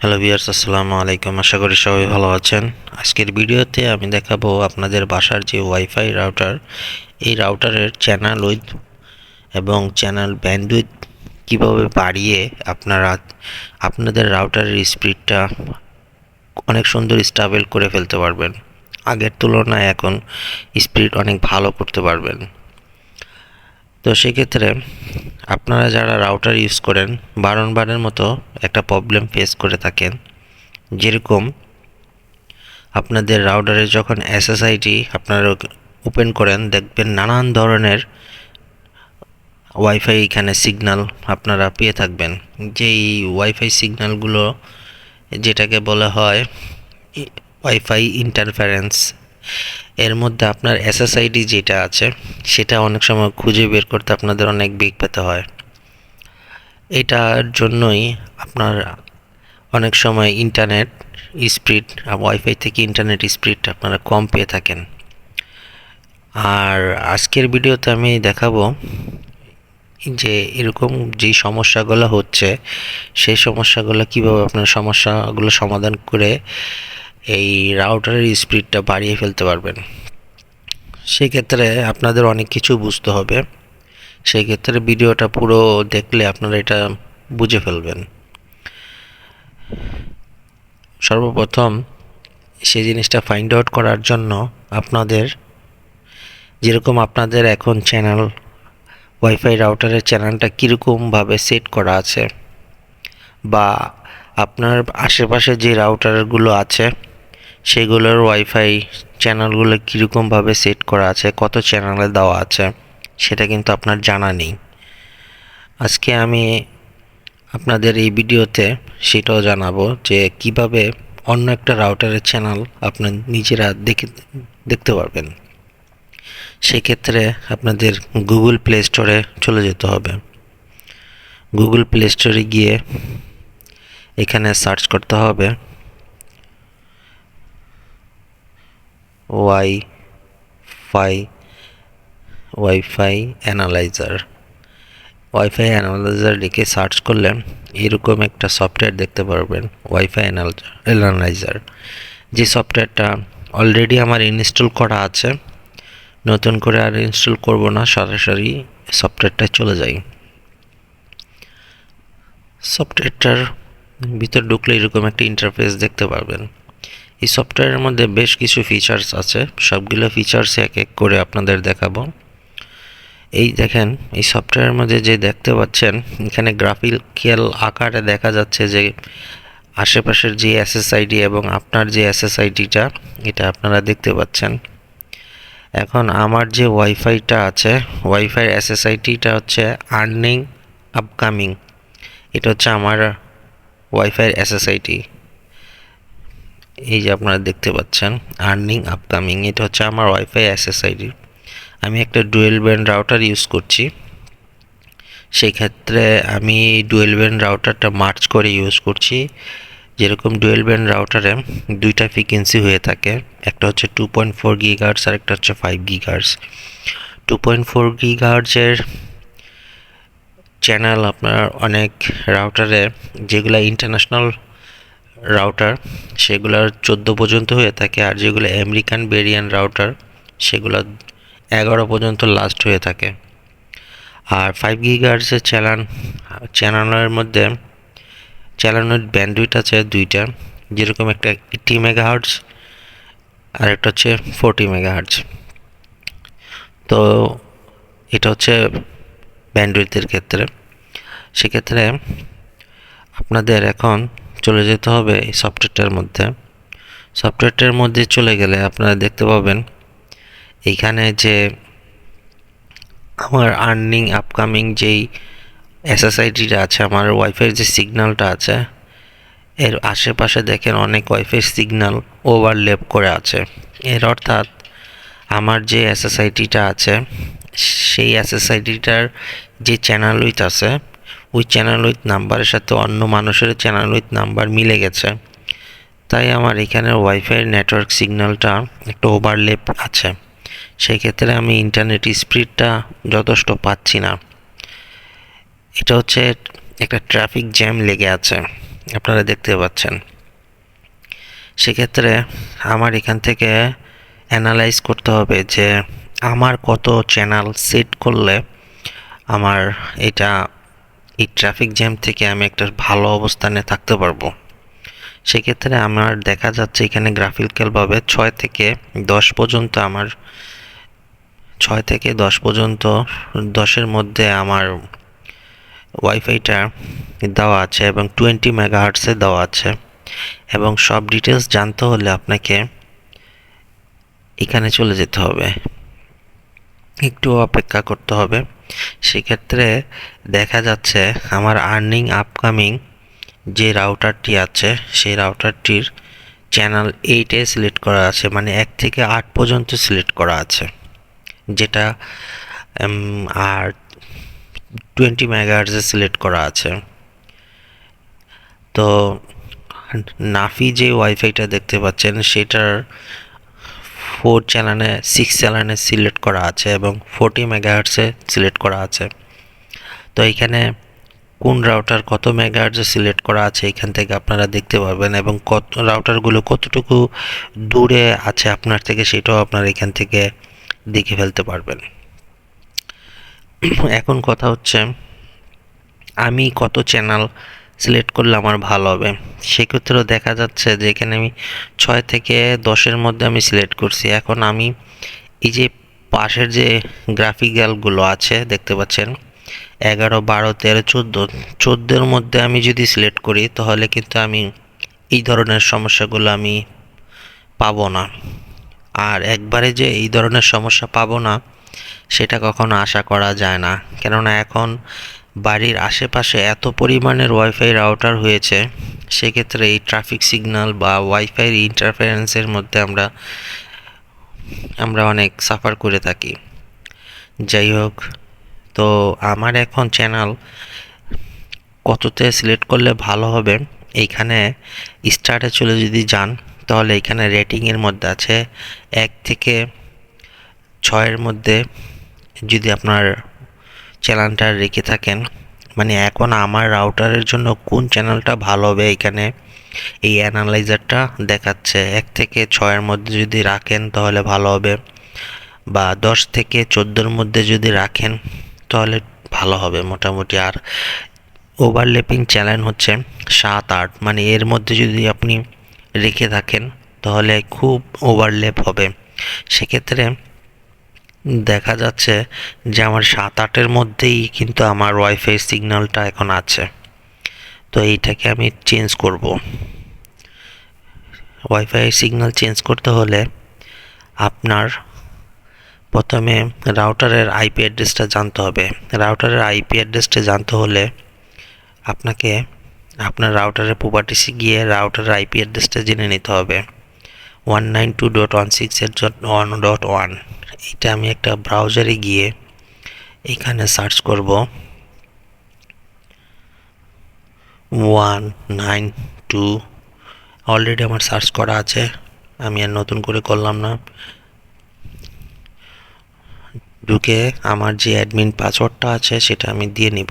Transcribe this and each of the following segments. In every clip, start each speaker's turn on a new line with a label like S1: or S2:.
S1: Hello viewers আসসালামু আলাইকুম। আশা করি সবাই ভালো আছেন। আজকের ভিডিওতে আমি দেখাবো আপনাদের বাসার যে ওয়াইফাই রাউটার এই রাউটারের চ্যানেল উইথ এবং চ্যানেল ব্যান্ডউইথ কীভাবে বাড়িয়ে আপনারা, আপনাদের রাউটারের স্পিডটা অনেক সুন্দর স্টাবেল করে ফেলতে পারবেন। আগের তুলনায় এখন স্পিড অনেক ভালো করতে পারবেন। তো সেক্ষেত্রে আপনারা যারা রাউটার ইউজ করেন, বারংবারের মতো একটা প্রবলেম ফেস করে থাকেন। যেরকম আপনাদের রাউটারে যখন এসএসআইটি আপনারা ওপেন করেন, দেখবেন নানান ধরনের ওয়াইফাই এখানে সিগন্যাল আপনারা পেয়ে থাকবেন। যেই ওয়াইফাই সিগন্যালগুলো যেটাকে বলা হয় ওয়াইফাই ইন্টারফারেন্স এর মধ্যে আপনার এসএসআইডি যেটা আছে, সেটা অনেক সময় খুঁজে বের করতে আপনাদের অনেক বেগ পেতে হয়। এটার জন্যই আপনার অনেক সময় ইন্টারনেট স্পিড ওয়াইফাই থেকে ইন্টারনেট স্পিড আপনারা কম পেয়ে থাকেন। আর আজকের ভিডিওতে আমি দেখাবো যে এরকম যে সমস্যাগুলো হচ্ছে, সেই সমস্যাগুলো কীভাবে আপনার সমস্যাগুলো সমাধান করে এই রাউটারের স্পিডটা বাড়িয়ে ফেলতে পারবেন। সেক্ষেত্রে আপনাদের অনেক কিছু বুঝতে হবে। সেই ক্ষেত্রে ভিডিওটা পুরো দেখলে আপনারা এটা বুঝে ফেলবেন। সর্বপ্রথম সেই জিনিসটা ফাইন্ড আউট করার জন্য আপনাদের যেরকম আপনাদের এখন চ্যানেল ওয়াইফাই রাউটারের চ্যানেলটা কীরকমভাবে সেট করা আছে, বা আপনার আশেপাশে যে রাউটারগুলো আছে সেগুলোর ওয়াইফাই চ্যানেলগুলো কীরকমভাবে সেট করা আছে, কত চ্যানেলে দেওয়া আছে, সেটা কিন্তু আপনার জানা নেই। আজকে আমি আপনাদের এই ভিডিওতে সেটাও জানাব যে কীভাবে অন্য একটা রাউটারের চ্যানেল আপনার নিজেরা দেখে, দেখতে পারবেন। সেক্ষেত্রে আপনাদের গুগল প্লে স্টোরে চলে যেতে হবে। গুগল প্লে স্টোরে গিয়ে এখানে সার্চ করতে হবে। WiFi WiFi analyser. WiFi analyser লিখে সার্চ করলে এরকম একটা সফটওয়্যার দেখতে পারবেন ওয়াইফাই অ্যানালাইজার যে সফটওয়্যারটা অলরেডি আমার ইনস্টল করা আছে, নতুন করে আর ইনস্টল করব না, সরাসরি সফটওয়্যারটা চলে যাই। সফটওয়্যারটার ভিতর ঢুকলে এরকম একটা ইন্টারফেস দেখতে পারবেন। এই সফটওয়্যারের মধ্যে বেশ কিছু ফিচার্স আছে। সবগুলো ফিচার্স এক এক করে আপনাদের দেখাবো। এই দেখেন, এই সফটওয়্যারের মধ্যে যে দেখতে পাচ্ছেন, এখানে গ্রাফিক্যাল আকারে দেখা যাচ্ছে যে আশেপাশের যে এসএসআইডি এবং আপনার যে এসএসআইডিটা এটা আপনারা দেখতে পাচ্ছেন। এখন আমার যে ওয়াইফাইটা আছে ওয়াইফাই এসএসআইডিটা হচ্ছে আর্নিং আপকামিং এটা হচ্ছে আমার ওয়াইফাই এসএসআইডি এই যে আপনারা দেখতে পাচ্ছেন আর্নিং আপকামিং এটা হচ্ছে আমার ওয়াইফাই এসএসআইডি আমি একটা ডুয়েল ব্যান্ড রাউটার ইউজ করছি। সেই ক্ষেত্রে আমি ডুয়েল ব্যান্ড রাউটারটা মার্চ করে ইউজ করছি। যেরকম ডুয়েল ব্যান্ড রাউটারে দুইটা ফ্রিকোয়েন্সি হয়ে থাকে, একটা হচ্ছে টু পয়েন্ট ফোর গিগার্স আর একটা হচ্ছে five gigahertz two point four গিগার্সের channel আপনার অনেক রাউটারে যেগুলো ইন্টারন্যাশনাল রাউটার সেগুলোর চোদ্দ পর্যন্ত হয়ে থাকে আর যেগুলো আমেরিকান ভেরিয়ান রাউটার সেগুলো এগারো পর্যন্ত লাস্ট হয়ে থাকে। আর ফাইভ গিগার্সের চ্যালান চ্যানেলের মধ্যে চ্যালানোর ব্যান্ডউইট আছে দুইটা, যেরকম একটা এইটি মেগা হার্টস আর একটা হচ্ছে ফোরটি মেগা হার্টস তো এটা হচ্ছে ব্যান্ডউইথের ক্ষেত্রে। সেক্ষেত্রে আপনাদের এখন চলে যেতে হবে এই সফটওয়্যারটার মধ্যে। সফটওয়্যারটার মধ্যে চলে গেলে আপনারা দেখতে পাবেন এইখানে যে আমার আর্নিং আপকামিং যেই এসএসআইডিটা আছে, আমার ওয়াইফাইয়ের যে সিগন্যালটা আছে, এর আশেপাশে দেখেন অনেক ওয়াইফাই সিগন্যাল ওভারলেপ করে আছে। এর অর্থাৎ আমার যে এসএসআইডিটা আছে, সেই এসএসআইডিটার যে চ্যানেল উইথ আছে ওই চ্যানেল উইথ নাম্বারের সাথে অন্য মানুষের চ্যানেল উইথ নাম্বার মিলে গেছে। তাই আমার এখানে ওয়াইফাই নেটওয়ার্ক সিগন্যালটা একটু ওভারলেপ আছে। সেই ক্ষেত্রে আমি ইন্টারনেট স্পিডটা যথেষ্ট পাচ্ছি না। এটা হচ্ছে একটা ট্রাফিক জ্যাম লেগে আছে, আপনারা দেখতে পাচ্ছেন। সেক্ষেত্রে আমার এখান থেকে অ্যানালাইজ করতে হবে যে আমার কত চ্যানেল সেট করলে আমার এটা এই ট্রাফিক জ্যাম থেকে আমি একটা ভালো অবস্থানে থাকতে পারব। সেক্ষেত্রে আমার দেখা যাচ্ছে এখানে গ্রাফিক্যালভাবে ছয় থেকে দশ পর্যন্ত আমার, ছয় থেকে দশ পর্যন্ত দশের মধ্যে আমার ওয়াইফাইটা দেওয়া আছে এবং টোয়েন্টি মেগা মেগাহার্টসে দেওয়া আছে। এবং সব ডিটেলস জানতে হলে আপনাকে এখানে চলে যেতে হবে। একটু অপেক্ষা করতে হবে। সেক্ষেত্রে দেখা যাচ্ছে আমার আর্নিং আপকামিং যে রাউটারটি আছে, সেই রাউটারটির চ্যানেল এইটে সিলেক্ট করা আছে মানে এক থেকে আট পর্যন্ত সিলেক্ট করা আছে। যেটা আর টোয়েন্টি মেগাহার্জে সিলেক্ট করা আছে। তো, নাফি যে ওয়াইফাইটা দেখতে পাচ্ছেন, সেটার ফোর চ্যানেলে, সিক্স চ্যানেলে সিলেক্ট করা আছে এবং ফোরটি মেগাহার্টসে সিলেক্ট করা আছে। তো এখানে কোন রাউটার কত মেগাহার্টসে সিলেক্ট করা আছে এখান থেকে আপনারা দেখতে পারবেন এবং কত, রাউটারগুলো কতটুকু দূরে আছে আপনার থেকে সেটাও আপনারা এখান থেকে দেখে ফেলতে পারবেন। এখন কথা হচ্ছে, আমি কত চ্যানেল সিলেক্ট করলে আমার ভালো হবে। সেক্ষেত্রেও দেখা যাচ্ছে যে এখানে আমি ছয় থেকে দশের মধ্যে আমি সিলেক্ট করছি। এখন আমি এই যে পাশের যে গ্রাফিক্যালগুলো আছে, দেখতে পাচ্ছেন, এগারো, বারো, তেরো, চোদ্দ, চোদ্দোর মধ্যে আমি যদি সিলেক্ট করি, তাহলে কিন্তু আমি এই ধরনের সমস্যাগুলো আমি পাবো না। আর একবারে যে এই ধরনের সমস্যা পাবো না, সেটা কখনো আশা করা যায় না। কেননা এখন বাড়ির আশেপাশে এত পরিমাণের ওয়াইফাই রাউটার হয়েছে, সেক্ষেত্রে এই ট্রাফিক সিগন্যাল বা ওয়াইফাইয়ের ইন্টারফারেন্সের মধ্যে আমরা আমরা অনেক সাফার করে থাকি। যাই হোক, তো আমার এখন চ্যানেল কততে সিলেক্ট করলে ভালো হবে, এইখানে স্টার্টে চলে যদি যান, তাহলে এখানে রেটিংয়ের মধ্যে আছে এক থেকে ছয়ের মধ্যে যদি আপনার চ্যানেলটা রেখে থাকেন। মানে এখন আমার রাউটারের জন্য কোন চ্যানেলটা ভালো হবে এখানে? এই অ্যানালাইজারটা দেখাচ্ছে। এক থেকে ছয়ের মধ্যে যদি রাখেন তাহলে ভালো হবে। বা দশ থেকে চোদ্দোর মধ্যে যদি রাখেন তাহলে ভালো হবে মোটামুটি। আর ওভারলেপিং চ্যানেল হচ্ছে সাত, আট। মানে এর মধ্যে যদি আপনি রেখে থাকেন তাহলে খুব ওভারলেপ হবে। সেক্ষেত্রে দেখা যাচ্ছে যে আমার সাত আটের মধ্যেই কিন্তু আমার ওয়াইফাই সিগন্যালটা এখন আছে। তো এইটাকে আমি চেঞ্জ করব। ওয়াইফাই সিগন্যাল চেঞ্জ করতে হলে আপনার প্রথমে রাউটারের আইপি অ্যাড্রেসটা জানতে হবে। রাউটারের আইপি অ্যাড্রেসটা জানতে হলে আপনাকে আপনার রাউটারের প্রপার্টিসে গিয়ে রাউটারের আইপি অ্যাড্রেসটা জেনে নিতে হবে। One nine two dot one সিক্সের ওয়ান ডট ওয়ান এটা আমি একটা ব্রাউজারে গিয়ে এখানে সার্চ করব। ওয়ান নাইন টু অলরেডি আমার সার্চ করা আছে। আমি আর নতুন করে করলাম না। ঢুকে আমার যে অ্যাডমিন পাসওয়ার্ডটা আছে, সেটা আমি দিয়ে নিব।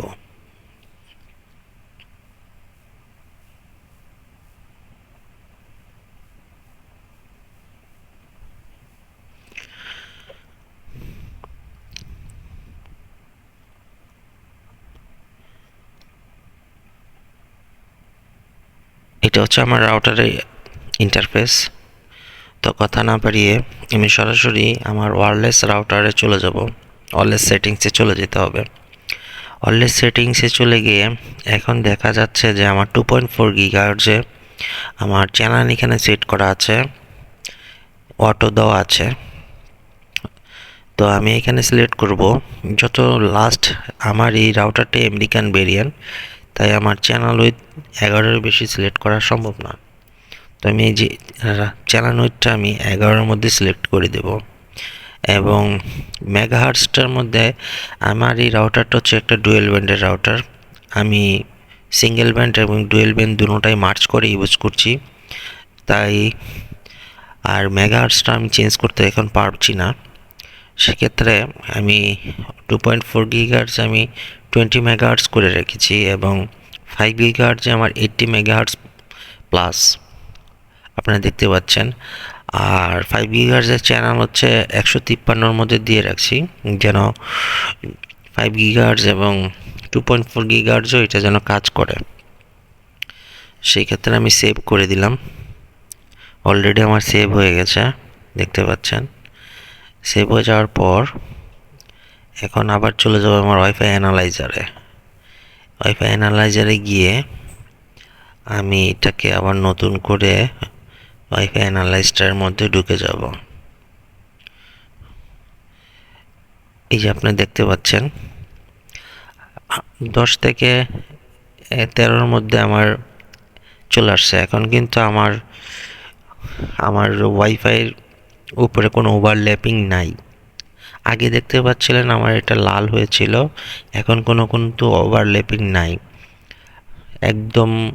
S1: এটা হচ্ছে আমার রাউটারের ইন্টারফেস তো কথা না পারিয়ে আমি সরাসরি আমার ওয়ারলেস রাউটারে চলে যাব। ওয়ারলেস সেটিংসে চলে যেতে হবে। ওয়ারলেস সেটিংসে চলে গিয়ে এখন দেখা যাচ্ছে যে আমার টু পয়েন্ট ফোর যে আমার চ্যানেল এখানে সেট করা আছে। অটো দেওয়া আছে। তো আমি এখানে সিলেক্ট করব। যত লাস্ট আমার এই রাউটারটি আমেরিকান ভেরিয়েন্ট তাই আমার চ্যানেল উইথ এগারোর বেশি সিলেক্ট করা সম্ভব না। তো আমি এই যে চ্যানেল উইথটা আমি এগারোর মধ্যে সিলেক্ট করে দেব। এবং মেগাহার্সটার মধ্যে আমার এই রাউটারটা হচ্ছে একটা ডুয়েল ব্যান্ডের রাউটার। আমি সিঙ্গেল ব্যান্ড এবং ডুয়েল ব্যান্ড দুটোটাই মার্চ করে ইউজ করছি। তাই আর মেগাহার্সটা আমি চেঞ্জ করতে এখন পারছি না। সেক্ষেত্রে আমি টু পয়েন্ট ফোর গিগার্স আমি টোয়েন্টি মেগাহার্স করে রেখেছি এবং ফাইভ গিগাহার্জে আমার এইটটি মেগাহার্টস প্লাস আপনারা দেখতে পাচ্ছেন। আর ফাইভ গিগাহার্জের চ্যানেল হচ্ছে একশো তিপ্পান্নর মধ্যে দিয়ে রাখছি। যেন ফাইভ গিগাহার্জ এবং টু পয়েন্ট ফোর গিগাহার্জও এটা যেন কাজ করে। সেই ক্ষেত্রে আমি সেভ করে দিলাম। অলরেডি আমার সেভ হয়ে গেছে। দেখতে পাচ্ছেন। সেভ হয়ে যাওয়ার পর এখন আবার চলে যাব আমার ওয়াইফাই অ্যানালাইজারে ওয়াইফাই অ্যানালাইজারে গিয়ে আমি এটাকে আবার নতুন করে ওয়াইফাই অ্যানালাইজটার মধ্যে ঢুকে যাব। এই যে আপনি দেখতে পাচ্ছেন, দশ থেকে তেরোর মধ্যে আমার চলে আসছে। এখন কিন্তু আমার আমার ওয়াইফাইয়ের উপরে কোনো ওভারল্যাপিং নাই। আগে দেখতে পাচ্ছিলেন আমার এটা লাল হয়েছিল, এখন কোনো কিন্তু ওভারল্যাপিং নাই। একদম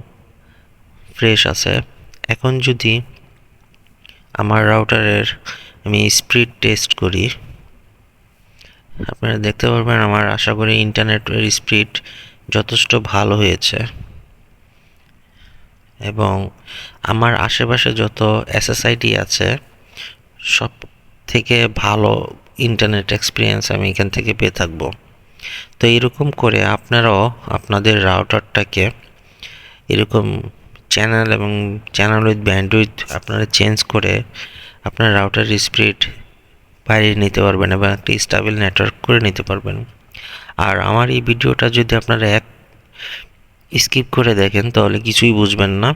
S1: ফ্রেশ আছে। এখন যদি আমার রাউটারের আমি স্পিড টেস্ট করি, আপনারা দেখতে পারবেন আমার আশা করি ইন্টারনেটের স্পিড যথেষ্ট ভালো হয়েছে। এবং আমার আশেপাশে যত এসএসআইটি আছে সব থেকে ভালো ইন্টারনেট এক্সপিরিয়েন্স আমি এখান থেকে পেয়ে থাকব। তো এরকম করে আপনারাও আপনাদের রাউটারটাকে এরকম চ্যানেল এবং চ্যানেল উইথ ব্যান্ডউইথ আপনারা চেঞ্জ করে আপনার রাউটার স্পিড বাড়িয়ে নিতে পারবেন এবং একটা স্টাবেল নেটওয়ার্ক করে নিতে পারবেন। আর আমার এই ভিডিওটা যদি আপনারা এক স্কিপ করে দেখেন, তাহলে কিছুই বুঝবেন না।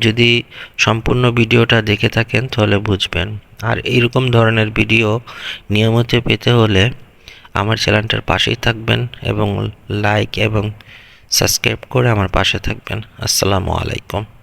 S1: যদি সম্পূর্ণ ভিডিওটা দেখে থাকেন, তাহলে বুঝবেন। আর এইরকম ধরনের ভিডিও নিয়মিত পেতে হলে আমার চ্যানেলটার পাশেই থাকবেন এবং লাইক এবং সাবস্ক্রাইব করে আমার পাশে থাকবেন। আসসালামু আলাইকুম।